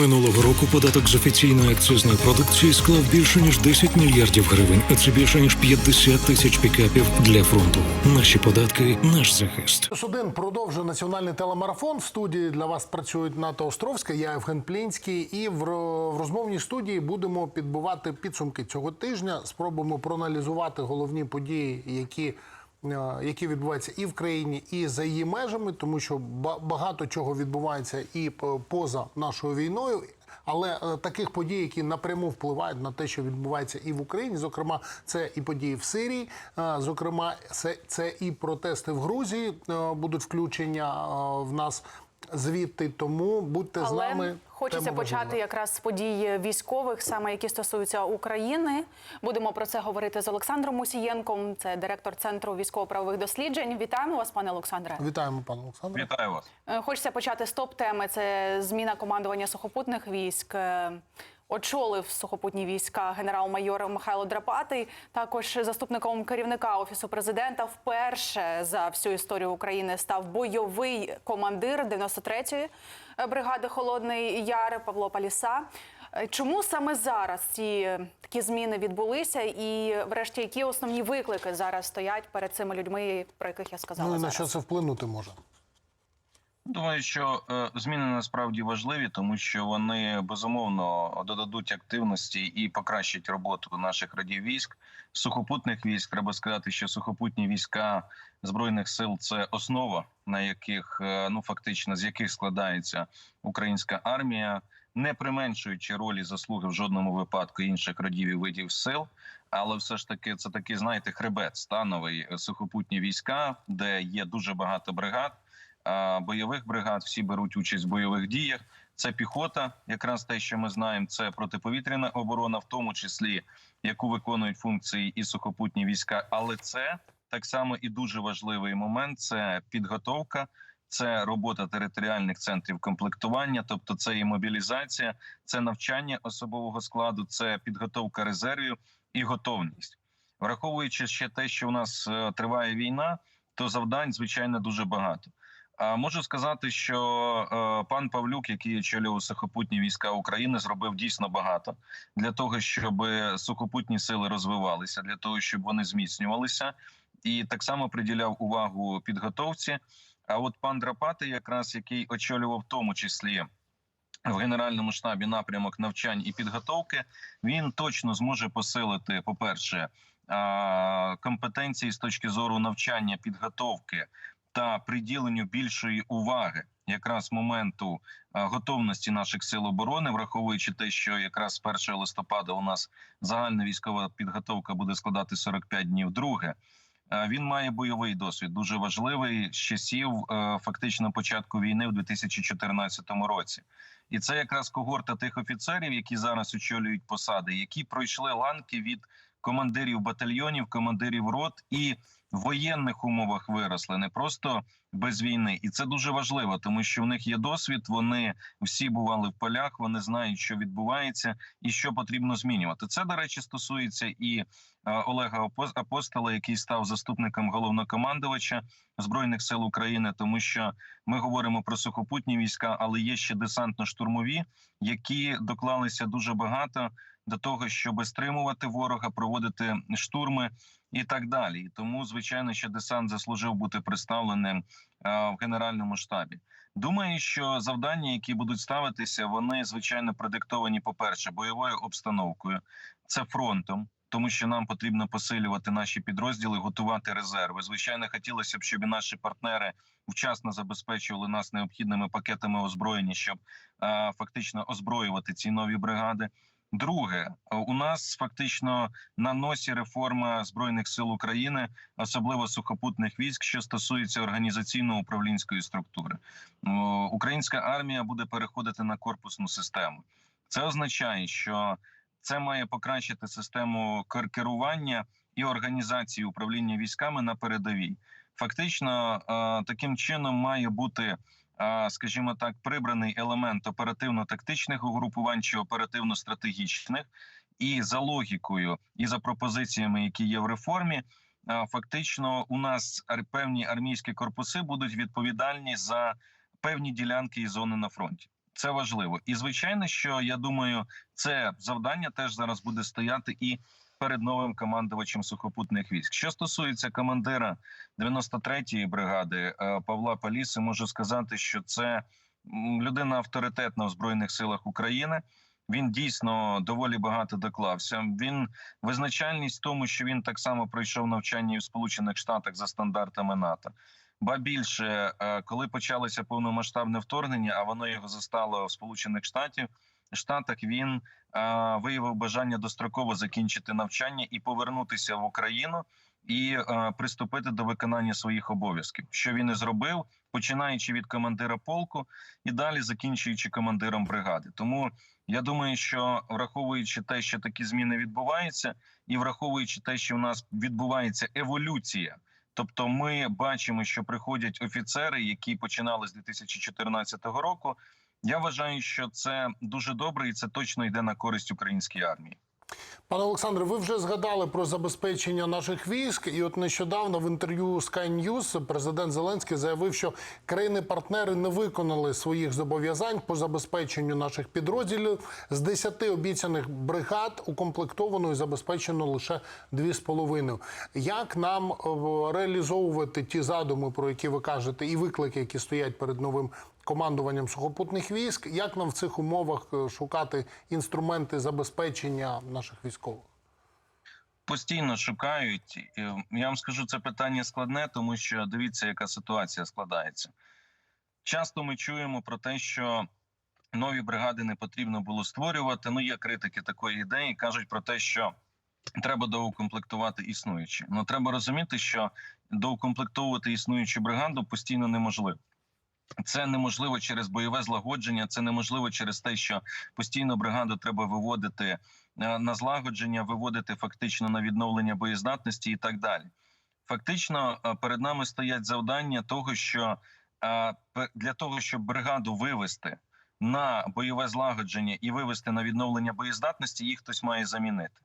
Минулого року податок з офіційної акцизної продукції склав більше ніж 10 мільярдів гривень, а це більше ніж 50 тисяч пікапів для фронту. Наші податки, наш захист. Один продовжує національний телемарафон. В студії для вас працюють Ната Островська, я Євген Плінський. І в, розмовній студії будемо підбивати підсумки цього тижня. Спробуємо проаналізувати головні події, які, які відбуваються і в країні, і за її межами, тому що ба- багато чого відбувається і поза нашою війною. Але е, таких подій, які напряму впливають на те, що відбувається і в Україні, зокрема, це і події в Сирії, е, зокрема, це, це і протести в Грузії е, будуть включення е, в нас звідти. Тому будьте з нами. хочеться Тема почати важлива. якраз з подій військових, саме які стосуються України. Будемо про це говорити з Олександром Мусієнком. Це директор центру військово-правових досліджень. Вітаємо вас, пане Олександре. Вітаємо, пане Олександре. Вітаю вас. Е, Хочеться почати з топ-теми. Це зміна командування сухопутних військ. Очолив сухопутні війська генерал-майор Михайло Драпатий. Також заступником керівника офісу президента вперше за всю історію України став бойовий командир 93-ї бригади Холодний Яр Павло Паліса. Чому саме зараз ці такі зміни відбулися, і врешті які основні виклики зараз стоять перед цими людьми, про яких я сказала Ну на що це вплинути може? Думаю, що е, зміни насправді важливі, тому що вони безумовно додадуть активності і покращать роботу наших радів військ, сухопутних військ. Треба сказати, що сухопутні війська збройних сил це основа, на яких е, ну фактично з яких складається українська армія, не применшуючи ролі заслуги в жодному випадку інших родів і видів сил. Але все ж таки це такий, знаєте, хребет становий е, сухопутні війська, де є дуже багато бригад. А, бойових бригад, всі беруть участь в бойових діях. Це піхота, якраз те, що ми знаємо, це протиповітряна оборона, в тому числі яку виконують функції і сухопутні війська. Але це так само і дуже важливий момент: це підготовка. Це робота територіальних центрів комплектування, тобто це і мобілізація, це навчання особового складу, це підготовка резервів і готовність. Враховуючи ще те, що у нас е, триває війна, то завдань звичайно дуже багато. Можу сказати, що е, пан Павлюк, який очолював сухопутні війська України, зробив дійсно багато для того, щоб сухопутні сили розвивалися, для того, щоб вони зміцнювалися, і так само приділяв увагу підготовці. А от пан Драпати, якраз який очолював в тому числі в генеральному штабі напрямок навчань і підготовки, він точно зможе посилити, по перше, компетенції з точки зору навчання, підготовки та приділенню більшої уваги якраз моменту готовності наших сил оборони, враховуючи те, що якраз з 1 листопада у нас загальна військова підготовка буде складати 45 днів. Друге. Він має бойовий досвід, дуже важливий з часів е, фактично початку війни в 2014 році, і це якраз когорта тих офіцерів, які зараз очолюють посади, які пройшли ланки від командирів батальйонів, командирів рот і воєнних умовах виросли, не просто без війни, і це дуже важливо, тому що в них є досвід. Вони всі бували в полях, вони знають, що відбувається і що потрібно змінювати. Це до речі стосується і е, Олега Апо- Апостола, який став заступником головнокомандувача збройних сил України, тому що ми говоримо про сухопутні війська, але є ще десантно-штурмові, які доклалися дуже багато до того, щоб стримувати ворога, проводити штурми і так далі. І тому, звичайно, що десант заслужив бути представленим е, в генеральному штабі. Думаю, що завдання, які будуть ставитися, вони звичайно продиктовані, по перше, бойовою обстановкою, це фронтом. Тому що нам потрібно посилювати наші підрозділи, готувати резерви. Звичайно, хотілося б, щоб і наші партнери вчасно забезпечували нас необхідними пакетами озброєння, щоб е, фактично озброювати ці нові бригади. Друге, е, у нас фактично на носі реформа збройних сил України, особливо сухопутних військ, що стосується організаційно-управлінської структури. Українська армія буде переходити на корпусну систему. Це означає, що це має покращити систему кер- керування і організації управління військами на передовій. Фактично, е, таким чином має бути скажімо так, прибраний елемент оперативно-тактичних угрупувань чи оперативно-стратегічних, і за логікою, і за пропозиціями, які є в реформі, фактично у нас певні армійські корпуси будуть відповідальні за певні ділянки і зони на фронті. Це важливо. І звичайно, що я думаю, це завдання теж зараз буде стояти і перед новим командувачем сухопутних військ. Що стосується командира 93-ї бригади е, Павла Паліси, можу сказати, що це людина авторитетна в збройних силах України. Він дійсно доволі багато доклався. Він визначальність в тому, що він так само пройшов навчання в Сполучених Штатах за стандартами НАТО. Ба більше, е, коли почалося повномасштабне вторгнення, а воно його застало в Сполучених Штатів Штатах, він е, виявив бажання достроково закінчити навчання і повернутися в Україну і е, приступити до виконання своїх обов'язків, що він і зробив, починаючи від командира полку і далі закінчуючи командиром бригади. Тому я думаю, що враховуючи те, що такі зміни відбуваються, і враховуючи те, що в нас відбувається еволюція. Тобто, ми бачимо, що приходять офіцери, які починали з 2014 року. Я вважаю, що це дуже добре, і це точно йде на користь українській армії. Пане Олександре, ви вже згадали про забезпечення наших військ, і от нещодавно в інтерв'ю Sky News президент Зеленський заявив, що країни-партнери не виконали своїх зобов'язань по забезпеченню наших підрозділів. З 10 обіцяних бригад укомплектовано і забезпечено лише 2,5. Як нам е, реалізовувати ті задуми, про які ви кажете, і виклики, які стоять перед новим командуванням сухопутних військ? Як нам в цих умовах е, шукати інструменти забезпечення наших військових? Постійно шукають. Е, Я вам скажу, це питання складне, тому що дивіться, яка ситуація складається. Часто ми чуємо про те, що нові бригади не потрібно було створювати. Ну, є критики такої ідеї, кажуть про те, що треба доукомплектувати існуючі. Ну треба розуміти, що доукомплектовувати існуючу бригаду постійно неможливо. Це неможливо через бойове злагодження, це неможливо через те, що постійно бригаду треба виводити е, на злагодження, виводити фактично на відновлення боєздатності і так далі. Фактично, е, перед нами стоять завдання того, що е, для того, щоб бригаду вивести на бойове злагодження і вивести на відновлення боєздатності, їх хтось має замінити.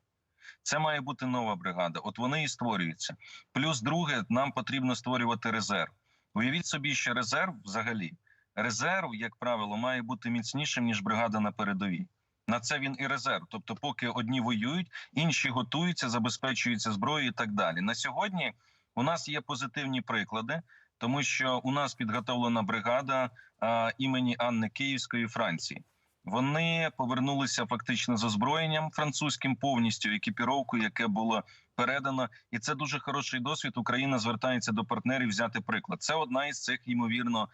Це має бути нова бригада. От вони і створюються. Плюс, друге, нам потрібно створювати резерв. Уявіть собі, що резерв взагалі резерв, як правило, має бути міцнішим ніж бригада на передовій. На це він і резерв. Тобто, поки одні воюють, інші готуються, забезпечуються зброєю і так далі. На сьогодні у нас є позитивні приклади, тому що у нас підготовлена бригада а, імені Анни Київської Франції. Вони повернулися фактично з озброєнням французьким повністю екіпіровку, яке було передано, і це дуже хороший досвід. Україна звертається до партнерів взяти приклад. Це одна із цих ймовірно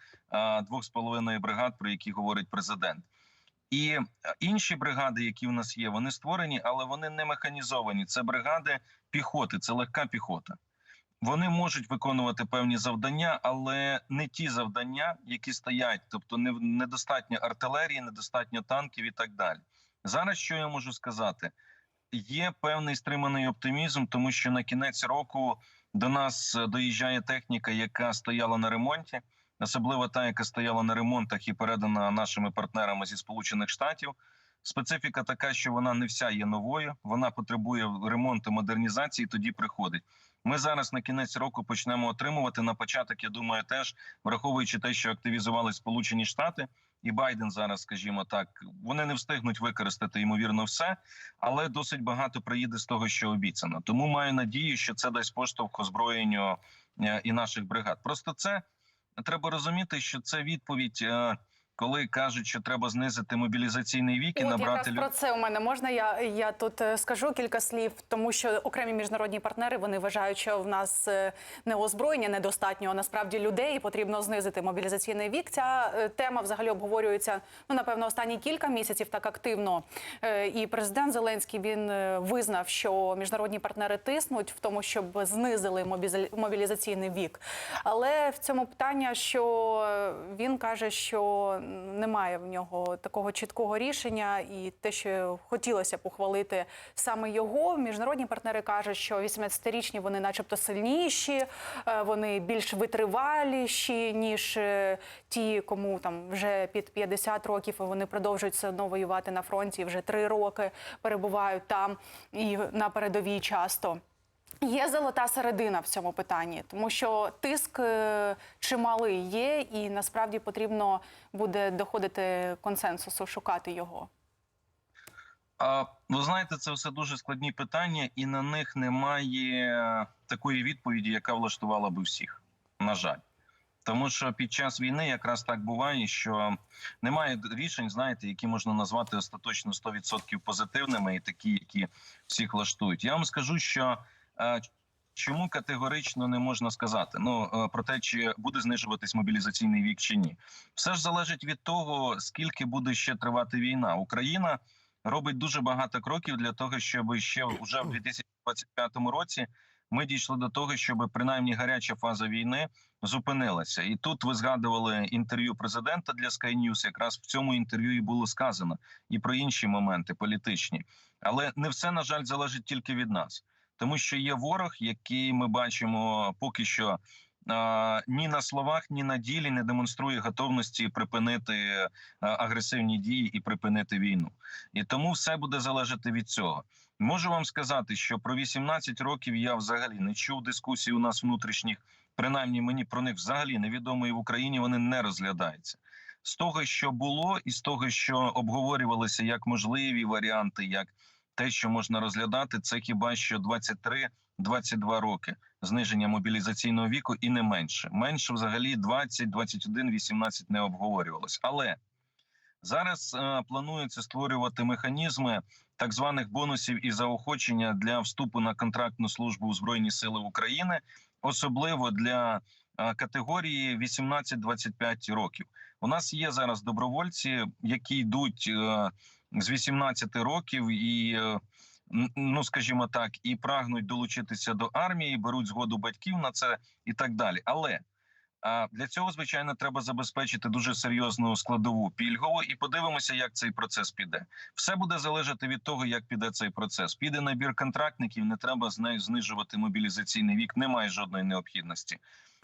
двох з половиною бригад, про які говорить президент. І е, інші бригади, які в нас є, вони створені, але вони не механізовані. Це бригади піхоти, це легка піхота. Вони можуть виконувати певні завдання, але не ті завдання, які стоять, тобто не недостатньо артилерії, недостатньо танків і так далі. Зараз що я можу сказати? Є певний стриманий оптимізм, тому що на кінець року до нас е, доїжджає техніка, яка стояла на ремонті, особливо та, яка стояла на ремонтах і передана нашими партнерами зі Сполучених Штатів. Специфіка така, що вона не вся є новою, вона потребує ремонту, модернізації. Тоді приходить. Ми зараз на кінець року почнемо отримувати на початок. Я думаю, теж враховуючи те, що активізували Сполучені Штати і Байден зараз, скажімо так, вони не встигнуть використати ймовірно все, але досить багато приїде з того, що обіцяно. Тому маю надію, що це дасть поштовх озброєнню е, і наших бригад. Просто це треба розуміти, що це відповідь. Коли кажуть, що треба знизити мобілізаційний вік і От набрати якраз про це у мене можна. Я, я тут е, скажу кілька слів, тому що окремі міжнародні партнери вони вважають, що в нас е, не озброєння недостатньо, а насправді людей потрібно знизити мобілізаційний вік. Ця е, тема взагалі обговорюється ну напевно останні кілька місяців так активно. І президент Зеленський він визнав, що міжнародні партнери тиснуть в тому, щоб знизили мобілізаційний вік. Але в цьому питання, що він каже, що немає в нього такого чіткого рішення, і те, що хотілося б ухвалити саме його. Міжнародні партнери кажуть, що 18-річні вони, начебто, сильніші, е, вони більш витриваліші, ніж е, ті, кому там вже під 50 років, і вони продовжують все одно воювати на фронті. і Вже три роки перебувають там і на передовій часто. Є золота середина в цьому питанні, тому що тиск е, чималий є, і насправді потрібно буде доходити консенсусу, шукати його. А ви знаєте, це все дуже складні питання, і на них немає такої відповіді, яка влаштувала би всіх. На жаль. Тому що під час війни якраз так буває, що немає рішень, знаєте, які можна назвати остаточно 100% позитивними, і такі, які всіх влаштують. Я вам скажу, що чому категорично не можна сказати ну е, про те, чи буде знижуватись мобілізаційний вік чи ні. Все ж залежить від того, скільки буде ще тривати війна. Україна робить дуже багато кроків для того, щоб ще вже в 2025 році ми дійшли до того, щоб принаймні гаряча фаза війни зупинилася. І тут ви згадували інтерв'ю президента для Sky News. Якраз в цьому інтерв'ю і було сказано і про інші моменти політичні, але не все на жаль залежить тільки від нас, тому що є ворог, який ми бачимо поки що. Ні на словах, ні на ділі не демонструє готовності припинити агресивні дії і припинити війну, і тому все буде залежати від цього. Можу вам сказати, що про 18 років я взагалі не чув дискусій у нас внутрішніх. Принаймні мені про них взагалі невідомо і в Україні вони не розглядаються. З того, що було, і з того, що обговорювалися як можливі варіанти, як те, що можна розглядати, це хіба що 23-22 роки зниження мобілізаційного віку, і не менше. Менше взагалі 20, 21, 18 не обговорювалось. Але зараз е, планується створювати механізми так званих бонусів і заохочення для вступу на контрактну службу у Збройні Сили України, особливо для е, категорії 18-25 років. У нас є зараз добровольці, які йдуть е, з 18 років і. е, Ну, скажімо так, і прагнуть долучитися до армії, беруть згоду батьків на це і так далі. Але для цього, звичайно, треба забезпечити дуже серйозну складову пільгову, і подивимося, як цей процес піде. Все буде залежати від того, як піде цей процес. Піде набір контрактників, не треба з нею знижувати мобілізаційний вік. Немає жодної необхідності.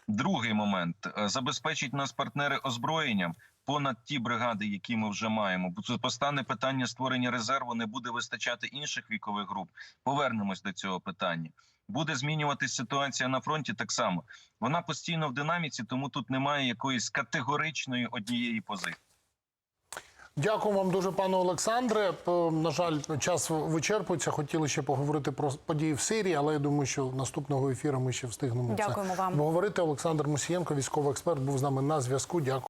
Другий момент Е, забезпечить нас партнери озброєнням понад ті бригади, які ми вже маємо. Бо тут постане питання створення резерву, не буде вистачати інших вікових груп. Повернемось до цього питання. Буде змінюватись ситуація на фронті так само. Вона постійно в динаміці, тому тут немає якоїсь категоричної однієї позиції. Дякую вам дуже, пане Олександре. На жаль, час вичерпується. Хотіли ще поговорити про події в Сирії, але я думаю, що наступного ефіру ми ще встигнемо Дякуємо це вам. обговорити. Олександр Мусієнко, військовий експерт, був з нами на зв'язку. Дякую.